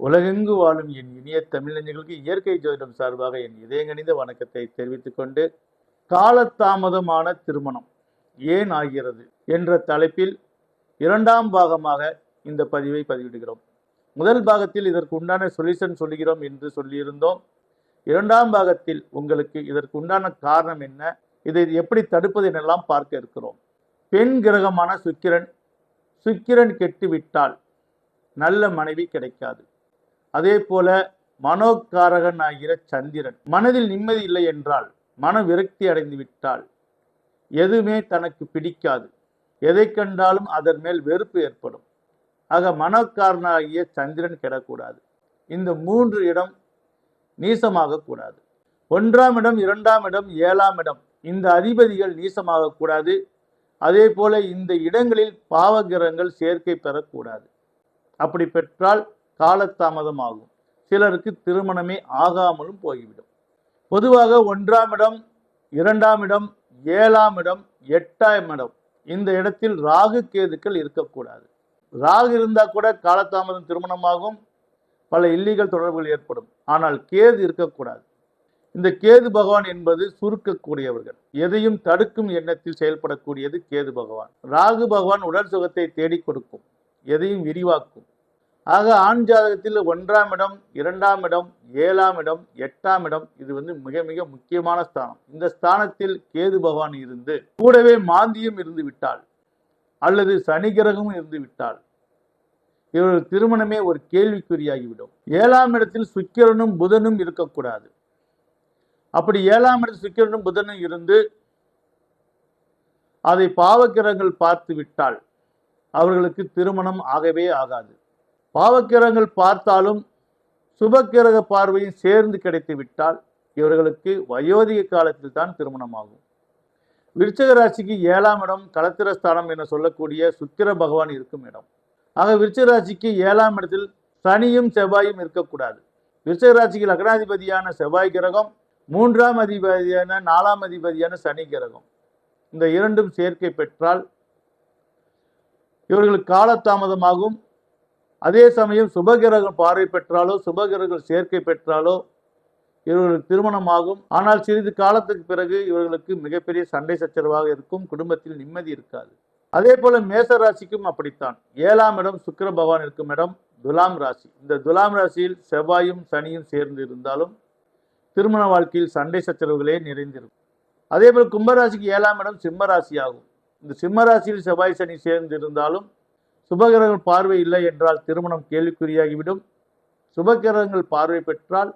உலகெங்கு வாழும் என் இனிய தமிழஞ்சங்களுக்கு இயற்கை ஜோதிடம் சார்பாக என் இதயங்கணிந்த வணக்கத்தை தெரிவித்துக் கொண்டு காலதாமதமான திருமணம் ஏன் ஆகிறது என்ற தலைப்பில் இரண்டாம் பாகமாக இந்த பதிவை பதிவிடுகிறோம். முதல் பாகத்தில் இதற்கு உண்டான சொல்யூஷன் சொல்லுகிறோம் என்று சொல்லியிருந்தோம். இரண்டாம் பாகத்தில் உங்களுக்கு இதற்கு உண்டான காரணம் என்ன? இதை எப்படி தடுப்பது எனெல்லாம் பார்க்க இருக்கிறோம். பெண் கிரகமான சுக்கிரன் சுக்கிரன் கெட்டுவிட்டால் நல்ல மனைவி கிடைக்காது. அதே போல மனோக்காரகன் ஆகிற சந்திரன். மனதில் நிம்மதி இல்லை என்றால் மன விரக்தி அடைந்து விட்டால் எதுவுமே தனக்கு பிடிக்காது. எதை கண்டாலும் அதன் மேல் வெறுப்பு ஏற்படும். ஆக மனோக்காரனாகிய சந்திரன் கெடக்கூடாது. இந்த மூன்று இடம் நீசமாக கூடாது. ஒன்றாம் இடம் இரண்டாம் இடம் ஏழாம் இடம் இந்த அதிபதிகள் நீசமாக கூடாது. அதே போல இந்த இடங்களில் பாவகிரகங்கள் சேர்க்கை பெறக்கூடாது. அப்படி பெற்றால் காலதாமதம் ஆகும் சிலருக்கு திருமணமே ஆகாமலும் போய்விடும். பொதுவாக ஒன்றாம் இடம் இரண்டாம் இடம் ஏழாம் இடம் எட்டாம் இடம் இந்த இடத்தில் ராகு கேதுக்கள் இருக்கக்கூடாது. ராகு இருந்தால் கூட காலதாமதம் திருமணமாகும். பல இல்லீகல் தொடர்புகள் ஏற்படும். ஆனால் கேது இருக்கக்கூடாது. இந்த கேது பகவான் என்பது சுருக்கக்கூடியவர்கள். எதையும் தடுக்கும் எண்ணத்தில் செயல்படக்கூடியது கேது பகவான். ராகு பகவான் உடல் சுகத்தை தேடிக் கொடுக்கும். எதையும் விரிவாக்கும். ஆக ஆண் ஜாதகத்தில் ஒன்றாம் இடம் இரண்டாம் இடம் ஏழாம் இடம் எட்டாம் இடம் இது வந்து மிக மிக முக்கியமான ஸ்தானம். இந்த ஸ்தானத்தில் கேது பகவான் இருந்து கூடவே மாந்தியும் இருந்து விட்டால் அல்லது சனி கிரகமும் இருந்து விட்டால் இவர்கள் திருமணமே ஒரு கேள்விக்குறியாகிவிடும். ஏழாம் இடத்தில் சுக்கிரனும் புதனும் இருக்கக்கூடாது. அப்படி ஏழாம் இடத்தில் சுக்கிரனும் புதனும் இருந்து அதை பாவக்கிரகங்கள் பார்த்து விட்டால் அவர்களுக்கு திருமணம் ஆகவே ஆகாது. பாவக்கிரகங்கள் பார்த்தாலும் சுபக்கிரக பார்வையும் சேர்ந்து கிடைத்து விட்டால் இவர்களுக்கு வயோதிக காலத்தில் தான் திருமணமாகும். விருச்சக ராசிக்கு ஏழாம் இடம் களத்திரஸ்தானம் என சொல்லக்கூடிய சுக்கிர பகவான் இருக்கும் இடம். ஆக விருச்சக ராசிக்கு ஏழாம் இடத்தில் சனியும் செவ்வாயும் இருக்கக்கூடாது. விருச்சக ராசிக்கு லக்னாதிபதியான செவ்வாய் கிரகம் மூன்றாம் அதிபதியான நாலாம் அதிபதியான சனி கிரகம். இந்த இரண்டும் சேர்க்கை பெற்றால் இவர்களுக்கு காலதாமதமாகும். அதே சமயம் சுபகிரகம் பார்வை பெற்றாலோ சுபகிரகம் சேர்க்கை பெற்றாலோ இவர்களுக்கு திருமணமாகும் ஆனால் சிறிது காலத்துக்கு பிறகு இவர்களுக்கு மிகப்பெரிய சண்டை சச்சரவாக இருக்கும். குடும்பத்தில் நிம்மதி இருக்காது. அதே போல மேச ராசிக்கும் அப்படித்தான். ஏழாம் இடம் சுக்கர பகவான் இருக்கும் இடம் துலாம் ராசி. இந்த துலாம் ராசியில் செவ்வாயும் சனியும் சேர்ந்து இருந்தாலும் திருமண வாழ்க்கையில் சண்டை சச்சரவுகளே நிறைந்திருக்கும். அதே போல் கும்பராசிக்கு ஏழாம் இடம் சிம்ம ராசி ஆகும் இந்த சிம்ம ராசியில் செவ்வாய் சனி சேர்ந்து இருந்தாலும் சுபகிரகங்கள் பார்வை இல்லை என்றால் திருமணம் கேள்விக்குறியாகிவிடும். சுபகிரகங்கள் பார்வை பெற்றால்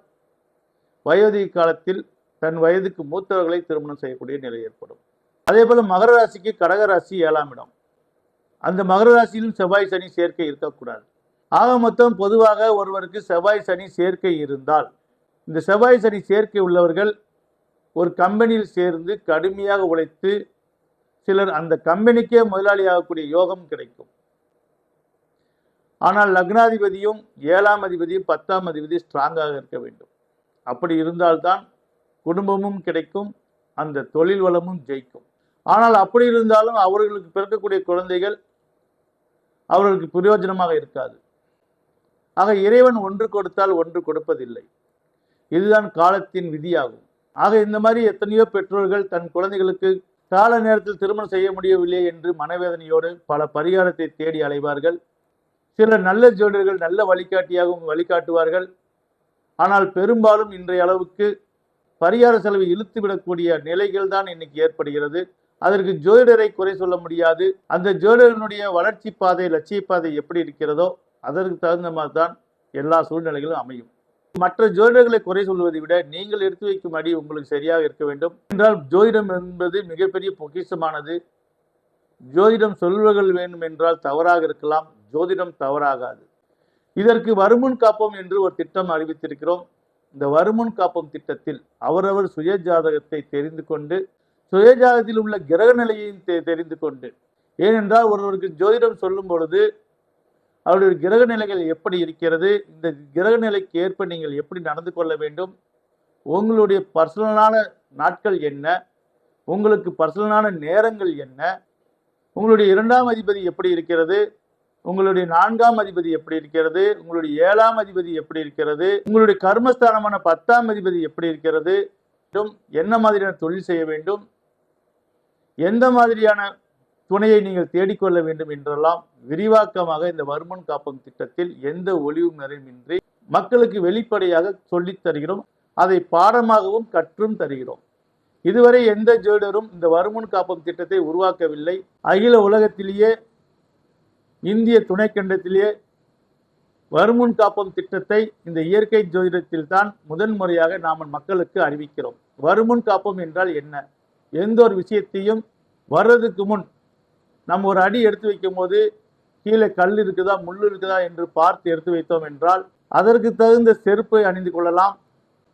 வயோதிக காலத்தில் தன் வயதுக்கு மூத்தவர்களை திருமணம் செய்யக்கூடிய நிலை ஏற்படும். அதே போல மகர ராசிக்கு கடக ராசி ஏழாம் இடம். அந்த மகர ராசியிலும் செவ்வாய் சனி சேர்க்கை இருக்கக்கூடாது. ஆக மொத்தம் பொதுவாக ஒருவருக்கு செவ்வாய் சனி சேர்க்கை இருந்தால் இந்த செவ்வாய் சனி சேர்க்கை உள்ளவர்கள் ஒரு கம்பெனியில் சேர்ந்து கடுமையாக உழைத்து சிலர் அந்த கம்பெனிக்கே முதலாளியாகக்கூடிய யோகம் கிடைக்கும். ஆனால் லக்னாதிபதியும் ஏழாம் அதிபதியும் பத்தாம் அதிபதி ஸ்ட்ராங்காக இருக்க வேண்டும். அப்படி இருந்தால்தான் குடும்பமும் கிடைக்கும் அந்த தொழில் வளமும் ஜெயிக்கும். ஆனால் அப்படி இருந்தாலும் அவர்களுக்கு பிறக்கக்கூடிய குழந்தைகள் அவர்களுக்கு பிரயோஜனமாக இருக்காது. ஆக இறைவன் ஒன்று கொடுத்தால் ஒன்று கொடுப்பதில்லை. இதுதான் காலத்தின் விதியாகும். ஆக இந்த மாதிரி எத்தனையோ பெற்றோர்கள் தன் குழந்தைகளுக்கு கால நேரத்தில் திருமணம் செய்ய முடியவில்லை என்று மனவேதனையோடு பல பரிகாரத்தை தேடி அலைவார்கள். சில நல்ல ஜோடர்கள் நல்ல வழிகாட்டியாகவும் வழிகாட்டுவார்கள். ஆனால் பெரும்பாலும் இன்றைய அளவுக்கு பரிகார செலவை இழுத்து விடக்கூடிய நிலைகள் தான் இன்னைக்கு ஏற்படுகிறது. அதற்கு ஜோதிடரை குறை சொல்ல முடியாது. அந்த ஜோதிடனுடைய வளர்ச்சி பாதை லட்சிய பாதை எப்படி இருக்கிறதோ அதற்கு தகுந்த மாதிரி தான் எல்லா சூழ்நிலைகளும் அமையும். மற்ற ஜோதிடர்களை குறை சொல்வதை விட நீங்கள் எடுத்து வைக்கும் அடி உங்களுக்கு சரியாக இருக்க வேண்டும். என்றால் ஜோதிடம் என்பது மிகப்பெரிய பொக்கிஷமானது. ஜோதிடம் சொல்வர்கள் வேண்டும் என்றால் தவறாக இருக்கலாம். ஜோதிடம் தவறாகாது. இதற்கு வருமுன் காப்போம் என்று ஒரு திட்டம் அறிவித்திருக்கிறோம். இந்த வருமுன் காப்போம் திட்டத்தில் அவரவர் சுய ஜாதகத்தை தெரிந்து கொண்டு சுய ஜாதகத்தில் உள்ள கிரக நிலையையும் தெ- தெரிந்து கொண்டு. ஏனென்றால் ஒருவருக்கு ஜோதிடம் சொல்லும் பொழுது அவருடைய கிரக நிலைகள் எப்படி இருக்கிறது இந்த கிரக நிலைக்கு ஏற்ப நீங்கள் எப்படி நடந்து கொள்ள வேண்டும் உங்களுடைய பர்சனலான நாட்கள் என்ன உங்களுக்கு பர்சனலான நேரங்கள் என்ன உங்களுடைய இரண்டாம் அதிபதி எப்படி இருக்கிறது உங்களுடைய நான்காம் அதிபதி எப்படி இருக்கிறது? உங்களுடைய ஏழாம் அதிபதி எப்படி இருக்கிறது? உங்களுடைய கர்மஸ்தானமான பத்தாம் அதிபதி எப்படி இருக்கிறது? என்ன மாதிரியான தொழில் செய்ய வேண்டும்? எந்த மாதிரியான துணையை நீங்கள் தேடிக்கொள்ள வேண்டும் என்றெல்லாம் விரிவாக்கமாக இந்த வருமன் காப்பம் திட்டத்தில் எந்த ஒளிவும் நிறைவின்றி மக்களுக்கு வெளிப்படையாக சொல்லித் தருகிறோம். அதை பாடமாகவும் கற்றும் தருகிறோம். இதுவரை எந்த ஜோடரும் இந்த வருமுன் காப்பம் திட்டத்தை உருவாக்கவில்லை. அகில உலகத்திலேயே இந்திய துணைக்கண்டத்திலேயே வருமுன் காப்பம் திட்டத்தை இந்த இயற்கை ஜோதிடத்தில் தான் முதன்முறையாக நாம் மக்களுக்கு அறிவிக்கிறோம். வருமுன் காப்பம் என்றால் என்ன? எந்த ஒரு விஷயத்தையும் வர்றதுக்கு முன் நம்ம ஒரு அடி எடுத்து வைக்கும் போது கீழே கல் இருக்குதா முள் இருக்குதா என்று பார்த்து எடுத்து வைத்தோம் என்றால் அதற்கு தகுந்த செருப்பை அணிந்து கொள்ளலாம்.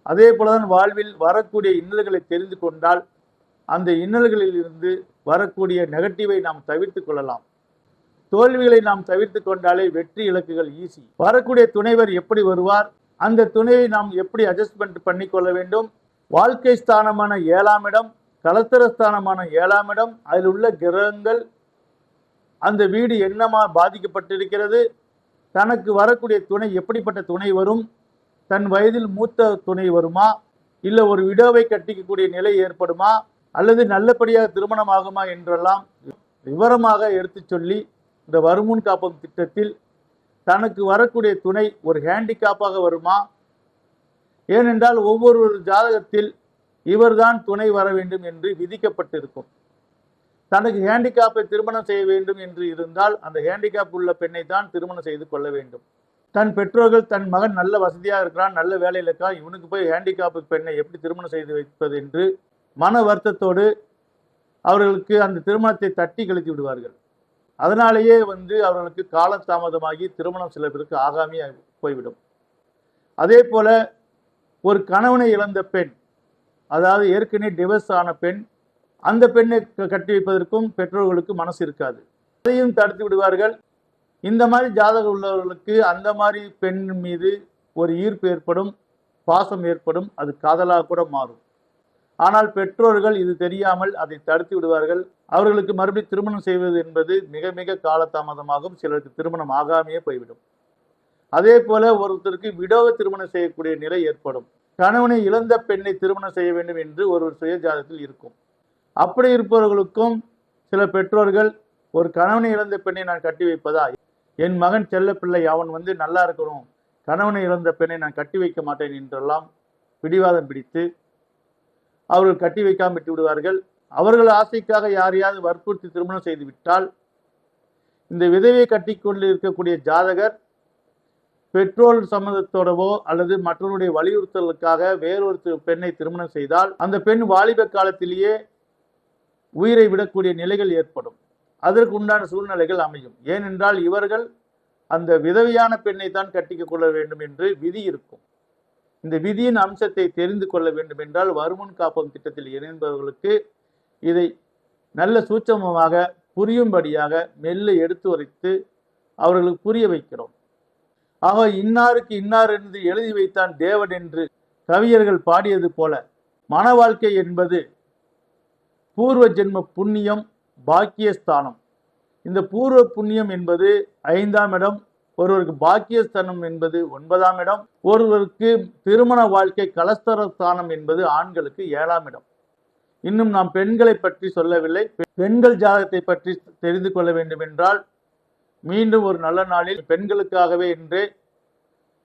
அதே போலதான் வாழ்வில் வரக்கூடிய இன்னல்களை தெரிந்து கொண்டால் அந்த இன்னல்களில் இருந்து வரக்கூடிய நெகட்டிவை நாம் தவிர்த்து கொள்ளலாம். தோல்விகளை நாம் தவிர்த்து கொண்டாலே வெற்றி இலக்குகள் ஈஸி வரக்கூடிய துணைவர் எப்படி வருவார்? அந்த துணையை நாம் எப்படி அட்ஜஸ்ட்மெண்ட் பண்ணிக்கொள்ள வேண்டும்? வாழ்க்கை ஸ்தானமான ஏழாம் இடம் கலத்தர ஸ்தானமான ஏழாம் இடம் அதில் உள்ள கிரகங்கள் அந்த வீடு என்னமா பாதிக்கப்பட்டிருக்கிறது? தனக்கு வரக்கூடிய துணை எப்படிப்பட்ட துணை வரும்? தன் வயதில் மூத்த துணை வருமா? இல்லை ஒரு விடோவை கட்டிக்கக்கூடிய நிலை ஏற்படுமா? அல்லது நல்லபடியாக திருமணம் ஆகுமா என்றெல்லாம் விவரமாக எடுத்துச் சொல்லி இந்த வருமுன் காப்பம் திட்டத்தில் தனக்கு வரக்கூடிய துணை ஒரு ஹேண்டிகாப்பாக வருமா? ஏனென்றால் ஒவ்வொரு ஜாதகத்தில் இவர்தான் துணை வர வேண்டும் என்று விதிக்கப்பட்டிருக்கும். தனக்கு ஹேண்டிகாப்பை திருமணம் செய்ய வேண்டும் என்று இருந்தால் அந்த ஹேண்டிகாப் உள்ள பெண்ணை தான் திருமணம் செய்து கொள்ள வேண்டும். தன் பெற்றோர்கள் தன் மகன் நல்ல வசதியாக இருக்கிறான் நல்ல வேலையில் இருக்கான் இவனுக்கு போய் ஹேண்டிகாப்பு பெண்ணை எப்படி திருமணம் செய்து வைப்பது என்று மன வருத்தத்தோடு அவர்களுக்கு அந்த திருமணத்தை தட்டி கழித்து விடுவார்கள். அதனாலேயே வந்து அவர்களுக்கு காலதாமதமாகி திருமணம் சில பேருக்கு ஆகாமே போய்விடும். அதே போல ஒரு கணவனை இழந்த பெண் அதாவது ஏற்கனவே டிவர்ஸ் ஆன பெண் அந்த பெண்ணை க- கட்டி வைப்பதற்கும் பெற்றோர்களுக்கு மனசு இருக்காது. அதையும் தடுத்து விடுவார்கள். இந்த மாதிரி ஜாதகம் உள்ளவர்களுக்கு அந்த மாதிரி பெண் மீது ஒரு ஈர்ப்பு ஏற்படும் பாசம் ஏற்படும் அது காதலாக கூட மாறும். ஆனால் பெற்றோர்கள் இது தெரியாமல் அதை தடுத்து விடுவார்கள். அவர்களுக்கு மறுபடியும் திருமணம் செய்வது என்பது மிக மிக காலதாமதமாகும் சிலருக்கு திருமணம் ஆகாமையே போய்விடும். அதே போல ஒருத்தருக்கு விடோவை திருமணம் செய்யக்கூடிய நிலை ஏற்படும். கணவனை இழந்த பெண்ணை திருமணம் செய்ய வேண்டும் என்று ஒரு சுயஜாதத்தில் இருக்கும். அப்படி இருப்பவர்களுக்கும் சில பெற்றோர்கள் ஒரு கணவனை இழந்த பெண்ணை நான் கட்டி வைப்பதா? என் மகன் செல்ல பிள்ளை அவன் வந்து நல்லா இருக்கணும். கணவனை இழந்த பெண்ணை நான் கட்டி வைக்க மாட்டேன் என்றெல்லாம் பிடிவாதம் பிடித்து அவர்கள் கட்டி வைக்காம விட்டு விடுவார்கள். அவர்கள் ஆசைக்காக யாரையாவது வற்புறுத்தி திருமணம் செய்து விட்டால் இந்த விதவை கட்டிக்கொண்டு இருக்கக்கூடிய ஜாதகர் பெட்ரோல் சம்மந்தத்தோடவோ அல்லது மற்றவருடைய வலியுறுத்தலுக்காக வேறொரு பெண்ணை திருமணம் செய்தால் அந்த பெண் வாலிப காலத்திலேயே உயிரை விடக்கூடிய நிலைகள் ஏற்படும். அதற்கு உண்டான சூழ்நிலைகள் அமையும். ஏனென்றால் இவர்கள் அந்த விதவையான பெண்ணை தான் கட்டிக்க கொள்ள வேண்டும் என்று விதி இருக்கும். இந்த விதியின் அம்சத்தை தெரிந்து கொள்ள வேண்டும் என்றால் வருமுன் காப்பம் திட்டத்தில் இணைந்தவர்களுக்கு இதை நல்ல சூட்சமமாக புரியும்படியாக மெல்ல எடுத்து உரைத்து அவர்களுக்கு புரிய வைக்கிறோம். ஆக இன்னாருக்கு இன்னார் என்று எழுதி வைத்தான் தேவன் என்று கவியர்கள் பாடியது போல மன வாழ்க்கை என்பது பூர்வ ஜென்ம புண்ணியம் பாக்கியஸ்தானம். இந்த பூர்வ புண்ணியம் என்பது ஐந்தாம் இடம் ஒருவருக்கு பாக்கியஸ்தானம் என்பது ஒன்பதாம் இடம் ஒருவருக்கு திருமண வாழ்க்கை கலஸ்தர ஸ்தானம் என்பது ஆண்களுக்கு ஏழாம் இடம். இன்னும் நாம் பெண்களை பற்றி சொல்லவில்லை. பெண்கள் ஜாதகத்தை பற்றி தெரிந்து கொள்ள வேண்டும் என்றால் மீண்டும் ஒரு நல்ல நாளில் பெண்களுக்காகவே இன்றே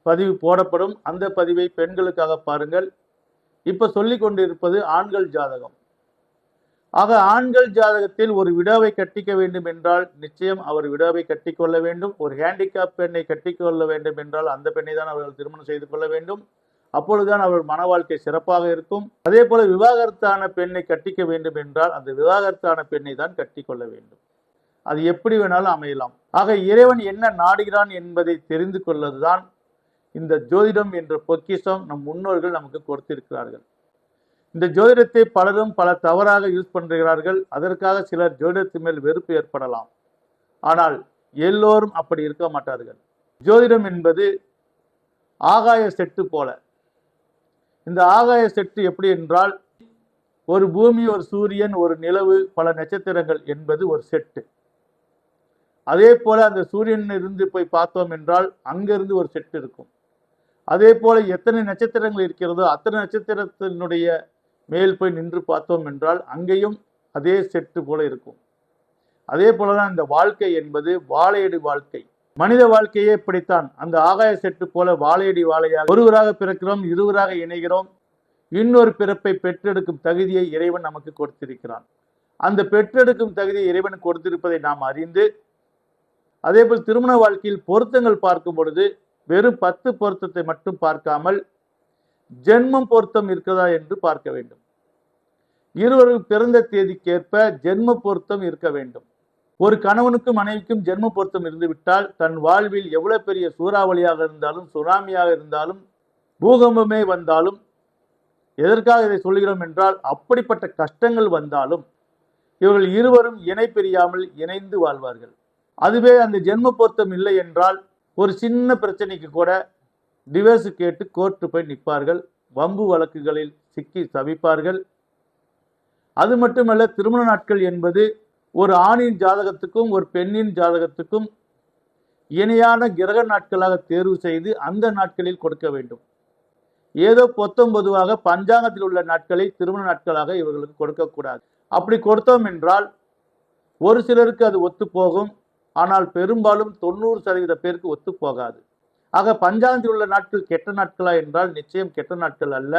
பதிவு போடப்படும். அந்த பதிவை பெண்களுக்காக பாருங்கள். இப்ப சொல்லி கொண்டிருப்பது ஆண்கள் ஜாதகம். ஆக ஆண்கள் ஜாதகத்தில் ஒரு விடாவை கட்டிக்க வேண்டும் என்றால் நிச்சயம் அவர் விடாவை கட்டிக்கொள்ள வேண்டும். ஒரு ஹேண்டிகாப் பெண்ணை கட்டிக்கொள்ள வேண்டும் என்றால் அந்த பெண்ணை தான் அவர்கள் திருமணம் செய்து கொள்ள வேண்டும். அப்பொழுதுதான் அவர் மன வாழ்க்கை சிறப்பாக இருக்கும். அதே போல விவாகரத்தான பெண்ணை கட்டிக்க வேண்டும் என்றால் அந்த விவாகரத்தான பெண்ணை தான் கட்டிக்கொள்ள வேண்டும். அது எப்படி வேணாலும் அமையலாம். ஆக இறைவன் என்ன நாடுகிறான் என்பதை தெரிந்து கொள்வதுதான் இந்த ஜோதிடம் என்ற பொக்கிஷம் நம் முன்னோர்கள் நமக்கு கொடுத்திருக்கிறார்கள். இந்த ஜோதிடத்தை பலரும் பல தவறாக யூஸ் பண்ணுகிறார்கள் அதற்காக சிலர் ஜோதிடத்தின் மேல் வெறுப்பு ஏற்படலாம். ஆனால் எல்லோரும் அப்படி இருக்க மாட்டார்கள். ஜோதிடம் என்பது ஆகாய செட்டு போல. இந்த ஆகாய செட்டு எப்படி என்றால் ஒரு பூமி ஒரு சூரியன் ஒரு நிலவு பல நட்சத்திரங்கள் என்பது ஒரு செட்டு. அதே போல அந்த சூரியன் இருந்து போய் பார்த்தோம் என்றால் அங்கிருந்து ஒரு செட்டு இருக்கும். அதே போல எத்தனை நட்சத்திரங்கள் இருக்கிறதோ அத்தனை நட்சத்திரத்தினுடைய மேல் போய் நின்று பார்த்தோம் என்றால் அங்கேயும் அதே செட்டு போல இருக்கும். அதே போலதான் இந்த வாழ்க்கை என்பது வாழையடி வாழ்க்கை. மனித வாழ்க்கையே இப்படித்தான். அந்த ஆகாய செட்டு போல வாழையடி வாழையாக ஒருவராக பிறக்கிறோம் இருவராக இணைகிறோம். இன்னொரு பிறப்பை பெற்றெடுக்கும் தகுதியை இறைவன் நமக்கு கொடுத்திருக்கிறான். அந்த பெற்றெடுக்கும் தகுதியை இறைவன் கொடுத்திருப்பதை நாம் அறிந்து அதேபோல் திருமண வாழ்க்கையில் பொருத்தங்கள் பார்க்கும் பொழுது வெறும் பத்து பொருத்தத்தை மட்டும் பார்க்காமல் ஜென்மம் பொருத்தம் இருக்கிறதா என்று பார்க்க வேண்டும். இருவரும் பிறந்த தேதிக்கேற்ப ஜென்ம பொருத்தம் இருக்க வேண்டும். ஒரு கணவனுக்கும் மனைவிக்கும் ஜென்ம பொருத்தம் இருந்துவிட்டால் தன் வாழ்வில் எவ்வளவு பெரிய சூறாவளியாக இருந்தாலும் சுனாமியாக இருந்தாலும் பூகம்பமே வந்தாலும் எதற்காக இதை சொல்கிறோம் என்றால் அப்படிப்பட்ட கஷ்டங்கள் வந்தாலும் இவர்கள் இருவரும் இணை பிரியாமல் இணைந்து வாழ்வார்கள். அதுவே அந்த ஜென்ம பொருத்தம் இல்லை என்றால் ஒரு சின்ன பிரச்சனைக்கு கூட டிவோர்ஸ் கேட்டு கோர்ட்டு போய் நிற்பார்கள். வம்பு வழக்குகளில் சிக்கி தவிப்பார்கள் அது மட்டுமல்ல திருமண நாட்கள் என்பது ஒரு ஆணின் ஜாதகத்துக்கும் ஒரு பெண்ணின் ஜாதகத்துக்கும் இணையான கிரக நாட்களாக தேர்வு செய்து அந்த நாட்களில் கொடுக்க வேண்டும். ஏதோ பொத்தம் பொதுவாக பஞ்சாங்கத்தில் உள்ள நாட்களை திருமண நாட்களாக இவர்களுக்கு கொடுக்கக்கூடாது அப்படி கொடுத்தோம் என்றால் ஒரு சிலருக்கு அது ஒத்துப்போகும் ஆனால் பெரும்பாலும் தொண்ணூறு சதவீத பேருக்கு ஒத்துப்போகாது ஆக பஞ்சாங்கத்தில் உள்ள நாட்கள் கெட்ட நாட்களா என்றால் நிச்சயம் கெட்ட நாட்கள் அல்ல.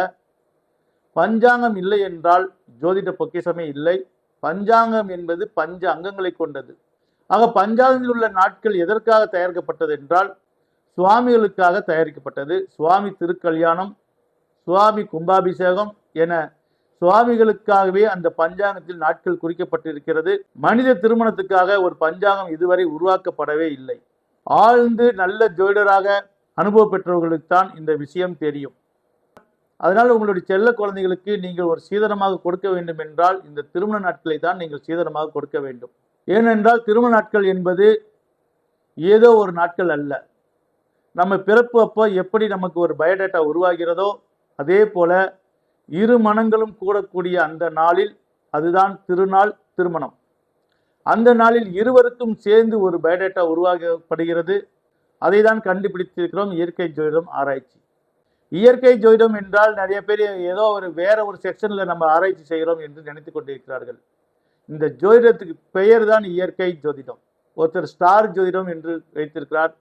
பஞ்சாங்கம் இல்லை என்றால் ஜோதிட பொக்கிஷமே இல்லை. பஞ்சாங்கம் என்பது பஞ்ச அங்கங்களை கொண்டது. ஆக பஞ்சாங்கத்தில் உள்ள நாட்கள் எதற்காக தயாரிக்கப்பட்டது என்றால் சுவாமிகளுக்காக தயாரிக்கப்பட்டது சுவாமி திருக்கல்யாணம் சுவாமி கும்பாபிஷேகம் என சுவாமிகளுக்காகவே அந்த பஞ்சாங்கத்தில் நாட்கள் குறிக்கப்பட்டிருக்கிறது. மனித திருமணத்துக்காக ஒரு பஞ்சாங்கம் இதுவரை உருவாக்கப்படவே இல்லை. ஆழ்ந்து நல்ல ஜோதிடராக அனுபவ பெற்றவர்களுக்கு தான் இந்த விஷயம் தெரியும். அதனால் உங்களுடைய செல்ல குழந்தைகளுக்கு நீங்கள் ஒரு சீதனமாக கொடுக்க வேண்டும் என்றால் இந்த திருமண நாட்களை தான் நீங்கள் சீதனமாக கொடுக்க வேண்டும். ஏனென்றால் திருமண நாட்கள் என்பது ஏதோ ஒரு நாட்கள் அல்ல. நம்ம பிறப்பு அப்போ எப்படி நமக்கு ஒரு பயோடேட்டா உருவாகிறதோ அதே போல இரு மனங்களும் கூடக்கூடிய அந்த நாளில் அதுதான் திருநாள் திருமணம். அந்த நாளில் இருவருக்கும் சேர்ந்து ஒரு பயோடேட்டா உருவாக்கப்படுகிறது அதை தான் கண்டுபிடித்திருக்கிறோம் இயற்கை ஜோதிடம் ஆராய்ச்சி. இயற்கை ஜோதிடம் என்றால் நிறைய பேர் ஏதோ ஒரு வேற ஒரு செக்ஷன்ல நம்ம ஆராய்ச்சி செய்கிறோம் என்று நினைத்து கொண்டிருக்கிறார்கள். இந்த ஜோதிடத்துக்கு பெயர் தான் இயற்கை ஜோதிடம். ஒருத்தர் ஸ்டார் ஜோதிடம் என்று வைத்திருக்கிறார்.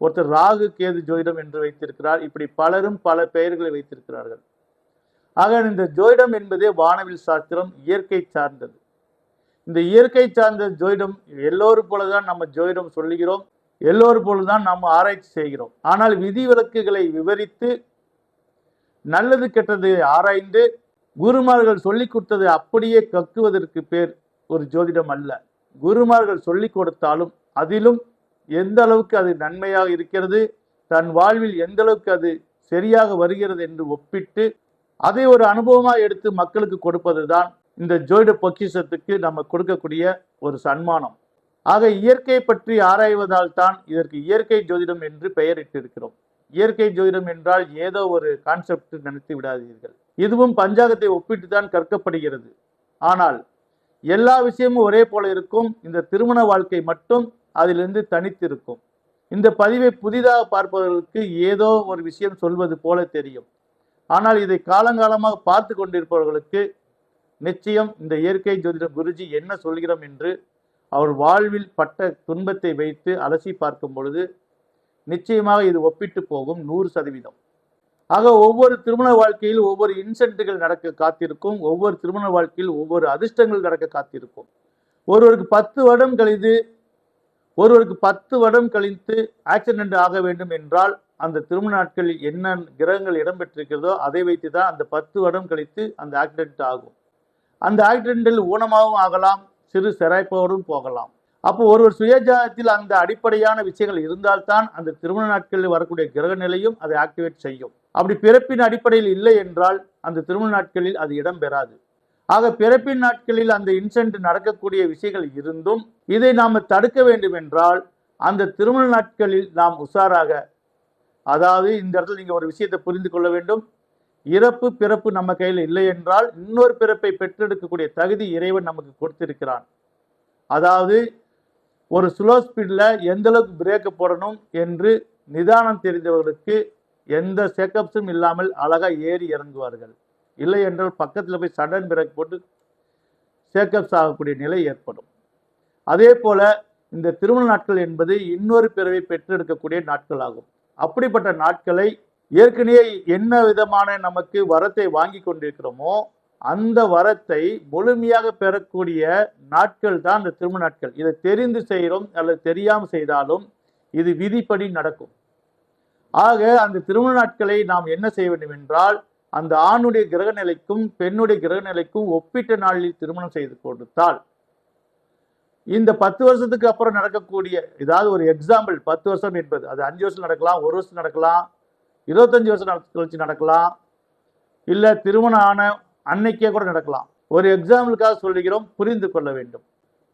ஒருத்தர் ராகு கேது ஜோதிடம் என்று வைத்திருக்கிறார். இப்படி பலரும் பல பெயர்களை வைத்திருக்கிறார்கள். ஆக இந்த ஜோதிடம் என்பதே வானவில் சாஸ்திரம் இயற்கை சார்ந்தது. இந்த இயற்கை சார்ந்த ஜோதிடம் எல்லோரும் போலதான் நம்ம ஜோதிடம் சொல்லுகிறோம். எல்லோரும் போலதான் நாம் ஆராய்ச்சி செய்கிறோம். ஆனால் விதிவிலக்குகளை விவரித்து நல்லது கெட்டது ஆராய்ந்து குருமார்கள் சொல்லிக் கொடுத்தது அப்படியே கக்குவதற்கு பேர் ஒரு ஜோதிடம் அல்ல. குருமார்கள் சொல்லிக் கொடுத்தாலும் அதிலும் எந்த அளவுக்கு அது நன்மையாக இருக்கிறது தன் வாழ்வில் எந்த அளவுக்கு அது சரியாக வருகிறது என்று ஒப்பிட்டு அதை ஒரு அனுபவமாக எடுத்து மக்களுக்கு கொடுப்பது தான் இந்த ஜோதிட பொக்கிஷத்துக்கு நம்ம கொடுக்கக்கூடிய ஒரு சன்மானம். ஆக இயற்கை பற்றி ஆராய்வதால் தான் இதற்கு இயற்கை ஜோதிடம் என்று பெயரிட்டிருக்கிறோம். இயற்கை ஜோதிடம் என்றால் ஏதோ ஒரு கான்செப்ட் நினைத்து விடாதீர்கள். இதுவும் பஞ்சாங்கத்தை ஒப்பிட்டு தான் கற்கப்படுகிறது. ஆனால் எல்லா விஷயமும் ஒரே போல இருக்கும். இந்த திருமண வாழ்க்கை மட்டும் அதிலிருந்து தனித்திருக்கும். இந்த பதிவை புதிதாக பார்ப்பவர்களுக்கு ஏதோ ஒரு விஷயம் சொல்வது போல தெரியும். ஆனால் இதை காலங்காலமாக பார்த்து கொண்டிருப்பவர்களுக்கு நிச்சயம் இந்த இயற்கை ஜோதிட குருஜி என்ன சொல்கிறோம் என்று அவர் வாழ்வில் பட்ட துன்பத்தை வைத்து அலசி பார்க்கும் பொழுது நிச்சயமாக இது ஒப்பிட்டு போகும் நூறு சதவீதம். ஆக ஒவ்வொரு திருமண வாழ்க்கையில் ஒவ்வொரு இன்சென்ட்டுகள் நடக்க காத்திருக்கும் ஒவ்வொரு திருமண வாழ்க்கையில் ஒவ்வொரு அதிர்ஷ்டங்கள் நடக்க காத்திருக்கும். ஒருவருக்கு பத்து வருடம் கழித்து ஒருவருக்கு பத்து வருடம் கழித்து ஆக்சிடென்ட் ஆக வேண்டும் என்றால் அந்த திருமண நாட்களில் என்ன கிரகங்கள் இடம்பெற்றிருக்கிறதோ அதை வைத்து தான் அந்த பத்து வருடம் கழித்து அந்த ஆக்சிடென்ட் ஆகும். அந்த ஆக்சிடென்ட்டில் ஊனமாகவும் ஆகலாம் சிறு சிராய்ப்போடும் போகலாம். அப்போ ஒருவர் சுயஜாதத்தில் அந்த அடிப்படையான விஷயங்கள் இருந்தால்தான் அந்த திருமண நாட்களில் வரக்கூடிய கிரக நிலையும் அதை ஆக்டிவேட் செய்யும். அப்படி பிறப்பின் அடிப்படையில் இல்லை என்றால் அந்த திருமண நாட்களில் அது இடம்பெறாது ஆக பிறப்பின் நாட்களில் அந்த இன்சென்ட் நடக்கக்கூடிய விஷயங்கள் இருந்தும் இதை நாம் தடுக்க வேண்டும் என்றால் அந்த திருமண நாட்களில் நாம் உஷாராக அதாவது இந்த இடத்துல நீங்கள் ஒரு விஷயத்தை புரிந்து கொள்ள வேண்டும். இறப்பு பிறப்பு நம்ம கையில் இல்லை என்றால் இன்னொரு பிறப்பை பெற்றெடுக்கக்கூடிய தகுதி இறைவன் நமக்கு கொடுத்திருக்கிறான். அதாவது ஒரு ஸ்லோ ஸ்பீடில் எந்தளவுக்கு பிரேக்கு பிரேக்கை போடணும் என்று நிதானம் தெரிந்தவர்களுக்கு எந்த செக்கப்ஸும் இல்லாமல் அழகாக ஏறி இறங்குவார்கள். இல்லை என்றால் பக்கத்தில் போய் சடன் பிரேக் போட்டு சேக்கப்ஸ் ஆகக்கூடிய நிலை ஏற்படும். அதே போல இந்த திருமண நாட்கள் என்பது இன்னொரு பிறவை பெற்றெடுக்கக்கூடிய நாட்கள் ஆகும். அப்படிப்பட்ட நாட்களை ஏற்கனவே என்ன விதமான நமக்கு வரத்தை வாங்கி கொண்டிருக்கிறோமோ அந்த வரத்தை முழுமையாக பெறக்கூடிய நாட்கள் தான் அந்த திருமண நாட்கள். இதை தெரிந்து செய்கிறோம் அல்லது தெரியாமல் செய்தாலும் இது விதிப்படி நடக்கும். ஆக அந்த திருமண நாட்களை நாம் என்ன செய்ய வேண்டும் என்றால் அந்த ஆணுடைய கிரக நிலைக்கும் பெண்ணுடைய கிரக நிலைக்கும் ஒப்பிட்ட நாளில் திருமணம் செய்து கொடுத்தால் இந்த பத்து வருஷத்துக்கு அப்புறம் நடக்கக்கூடிய ஏதாவது ஒரு எக்ஸாம்பிள் பத்து வருஷம் என்பது. அது அஞ்சு வருஷம் நடக்கலாம் ஒரு வருஷம் நடக்கலாம் இருபத்தஞ்சு வருஷம் கழிச்சு நடக்கலாம் இல்லை திருமணம் ஆன அன்னைக்கே கூட நடக்கலாம். ஒரு எக்ஸாம்பிளுக்காக சொல்லுகிறோம் புரிந்து கொள்ள வேண்டும்.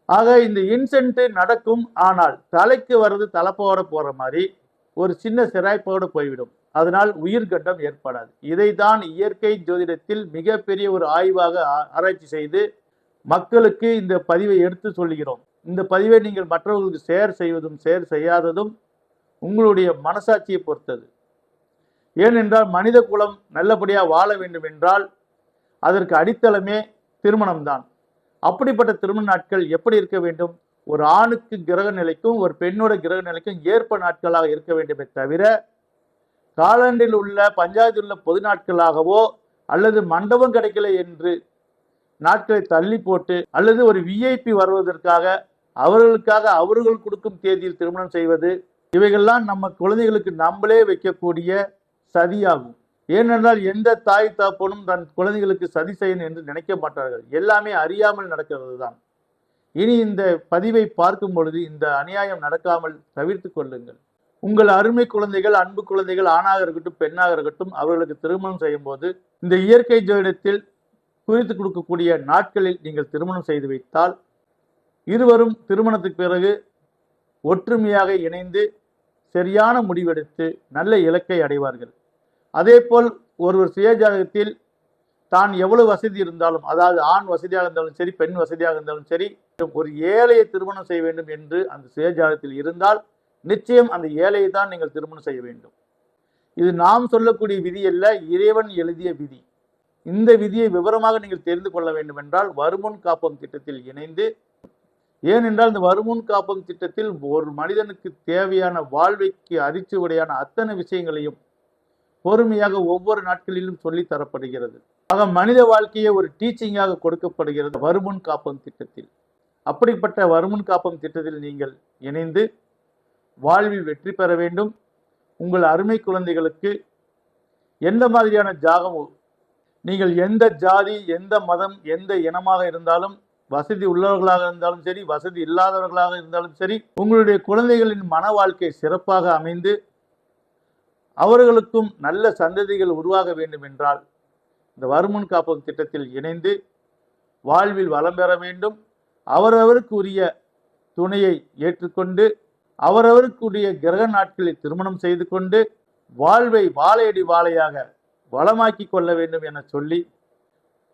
ஆக இந்த இன்சென்ட் நடக்கும் ஆனால் தலைக்கு வர்றது தலைப்போட போற மாதிரி ஒரு சின்ன சிராய்ப்போடு போய்விடும். அதனால் உயிர்கட்டம் ஏற்படாது. இதைதான் இயற்கை ஜோதிடத்தில் மிகப்பெரிய ஒரு ஆய்வாக ஆ- ஆராய்ச்சி செய்து மக்களுக்கு இந்த பதிவை எடுத்து சொல்லுகிறோம். இந்த பதிவை நீங்கள் மற்றவர்களுக்கு ஷேர் செய்வதும் ஷேர் செய்யாததும் உங்களுடைய மனசாட்சியை பொறுத்தது. ஏனென்றால் மனித குலம் நல்லபடியாக வாழ வேண்டும் என்றால் அதற்கு அடித்தளமே திருமணம்தான். அப்படிப்பட்ட திருமண நாட்கள் எப்படி இருக்க வேண்டும்? ஒரு ஆணுக்கு கிரக நிலைக்கும் ஒரு பெண்ணோட கிரக நிலைக்கும் ஏற்ப நாட்களாக இருக்க வேண்டுமே தவிர காலண்டில் உள்ள பஞ்சாயத்தில் உள்ள பொது நாட்களாகவோ அல்லது மண்டபம் கிடைக்கல என்று நாட்களை தள்ளி போட்டு அல்லது ஒரு விஐபி வருவதற்காக அவர்களுக்காக அவர்கள் கொடுக்கும் தேதியில் திருமணம் செய்வது இவைகள்லாம் நம்ம குழந்தைகளுக்கு நம்மளே வைக்கக்கூடிய சதியாகும். ஏனென்றால் எந்த தாய் தாப்பனும் தன் குழந்தைகளுக்கு சதி செய்யணும் என்று நினைக்க மாட்டார்கள். எல்லாமே அறியாமல் நடக்கிறது தான் இனி இந்த பதிவை பார்க்கும் பொழுது இந்த அநியாயம் நடக்காமல் தவிர்த்து கொள்ளுங்கள். உங்கள் அருமை குழந்தைகள் அன்பு குழந்தைகள் ஆணாக இருக்கட்டும் பெண்ணாக இருக்கட்டும் அவர்களுக்கு திருமணம் செய்யும் போது இந்த இயற்கை ஜோதிடத்தில் குறித்து கொடுக்கக்கூடிய நாட்களில் நீங்கள் திருமணம் செய்து வைத்தால் இருவரும் திருமணத்துக்கு பிறகு ஒற்றுமையாக இணைந்து சரியான முடிவெடுத்து நல்ல இலக்கை அடைவார்கள். அதேபோல் ஒருவர் சுயஜாதகத்தில் தான் எவ்வளவு வசதி இருந்தாலும் அதாவது ஆண் வசதியாக இருந்தாலும் சரி பெண் வசதியாக இருந்தாலும் சரி ஒரு ஏழையை திருமணம் செய்ய வேண்டும் என்று அந்த சுயஜாகத்தில் இருந்தால் நிச்சயம் அந்த ஏழையை தான் நீங்கள் திருமணம் செய்ய வேண்டும். இது நாம் சொல்லக்கூடிய விதி அல்ல இறைவன் எழுதிய விதி. இந்த விதியை விவரமாக நீங்கள் தெரிந்து கொள்ள வேண்டும் என்றால் வருமுன் காப்பம் திட்டத்தில் இணைந்து ஏனென்றால் இந்த வருமுன் காப்பம் திட்டத்தில் ஒரு மனிதனுக்கு தேவையான வாழ்வைக்கு அரிச்சுவடையான அத்தனை விஷயங்களையும் பொறுமையாக ஒவ்வொரு நாட்களிலும் சொல்லி தரப்படுகிறது. ஆக மனித வாழ்க்கையை ஒரு டீச்சிங்காக கொடுக்கப்படுகிறது. வருமுன் காப்பம் திட்டத்தில். அப்படிப்பட்ட வருமுன் காப்பம் திட்டத்தில் நீங்கள் இணைந்து வாழ்வில் வெற்றி பெற வேண்டும். உங்கள் அருமை குழந்தைகளுக்கு எந்த மாதிரியான ஜாகம் நீங்கள் எந்த ஜாதி எந்த மதம் எந்த இனமாக இருந்தாலும் வசதி உள்ளவர்களாக இருந்தாலும் சரி வசதி இல்லாதவர்களாக இருந்தாலும் சரி உங்களுடைய குழந்தைகளின் மன வாழ்க்கை சிறப்பாக அமைந்து அவர்களுக்கும் நல்ல சந்ததிகள் உருவாக வேண்டும் என்றால் இந்த வருமுன் காப்பகம் திட்டத்தில் இணைந்து வாழ்வில் வளம் பெற வேண்டும். அவரவருக்கு உரிய துணையை ஏற்றுக்கொண்டு அவரவருக்குரிய கிரக நாட்களை திருமணம் செய்து கொண்டு வாழ்வை வாழையடி வாழையாக வளமாக்கி கொள்ள வேண்டும் என சொல்லி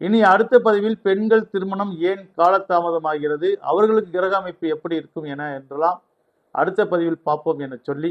இனி அடுத்த பதிவில் பெண்கள் திருமணம் ஏன் காலதாமதமாகிறது அவர்களுக்கு கிரக அமைப்பு எப்படி இருக்கும் என என்றெல்லாம் அடுத்த பதிவில் பார்ப்போம் என சொல்லி